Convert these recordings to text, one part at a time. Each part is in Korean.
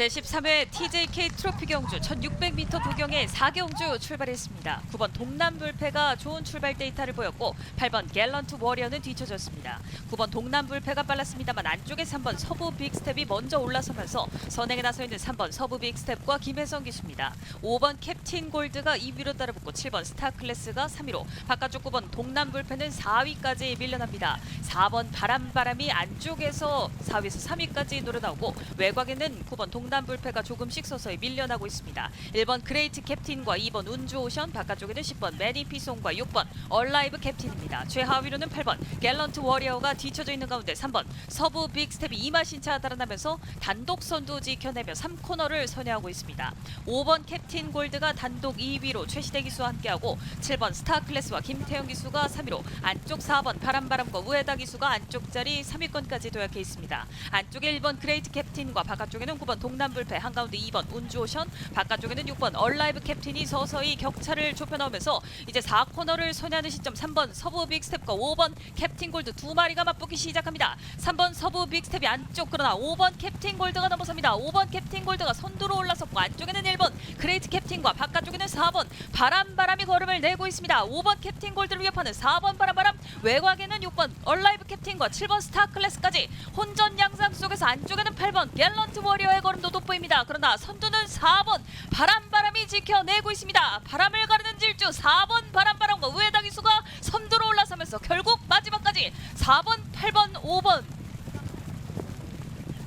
제13회 TJK 트로피 경주 1600m 부경의 4경주 출발했습니다. 9번 동남불패가 좋은 출발 데이터를 보였고 8번 갤런트 워리어는 뒤쳐졌습니다. 9번 동남불패가 빨랐습니다만 안쪽에 3번 서부 빅스텝이 먼저 올라서면서 선행에 나서 있는 3번 서부 빅스텝과 김혜성 기수입니다. 5번 캡틴 골드가 2위로 따라붙고 7번 스타클래스가 3위로 바깥쪽 9번 동남불패는 4위까지 밀려납니다. 4번 바람바람이 안쪽에서 4위에서 3위까지 노려 나오고 외곽에는 9번 동남불패가 조금씩 서서히 밀려나고 있습니다. 1번 그레이트 캡틴과 2번 운주오션 바깥쪽에는 10번 매니피송과 6번 얼라이브 캡틴입니다. 최하위로는 8번 갤런트 워리어가 뒤쳐져 있는 가운데 3번 서부 빅스텝이 이마신차 달아나면서 단독 선두 지켜내며 3코너를 선회하고 있습니다. 5번 캡틴 골드가 단독 2위로 최시대 기수와 함께하고 7번 스타클래스와 김태형 기수가 3위로 안쪽 4번 바람바람과 우에다 기수가 안쪽 자리 3위권까지 도약해 있습니다. 안쪽에 1번 그레이트 캡틴과 바깥쪽에는 9번 동남불패 한가운데 2번 운주오션 바깥쪽에는 6번 얼라이브 캡틴이 서서히 격차를 좁혀나오면서 이제 4코너를 선회하는 시점 3번 서부 빅스텝과 5번 캡틴 골드 두 마리가 맞붙기 시작합니다. 3번 서부 빅스텝이 안쪽 그러나 5번 캡틴 골드가 넘어섭니다. 5번 캡틴 골드가 선두로 올라섰고 안쪽에는 1번 그레이트 캡틴과 바깥쪽에는 4번 바람바람이 걸음을 내고 있습니다. 5번 캡틴 골드를 위협하는 4번 바람바람 외곽에는 6번 얼라이브 캡틴과 7번 스타클래스까지 혼전 양상 속에서 안쪽에는 8번 갤런트 워리어의 걸음도 돋보입니다. 그러나 선두는 4번 바람바람이 지켜내고 있습니다. 바람을 가르는 질주 4번 바람바람과 우에다 기수가 선두로 올라서면서 결국 마지막까지 4번, 8번, 5번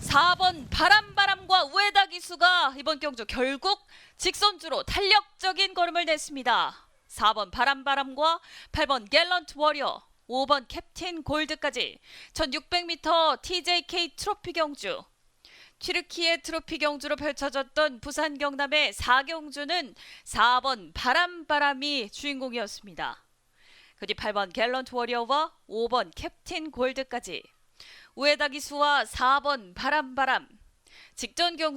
4번 바람바람과 우에다 기수가 이번 경주 결국 직선주로 탄력적인 걸음을 냈습니다. 4번 바람바람과 8번 갤런트 워리어 5번 캡틴 골드까지. 1600m TJK 트로피 경주. 튀르키예 트로피 경주로 펼쳐졌던 부산 경남의 4경주는 4번 바람바람이 주인공이었습니다. 그 뒤 8번 갤런트 워리어와 5번 캡틴 골드까지. 우에다 기수와 4번 바람바람. 직전 경주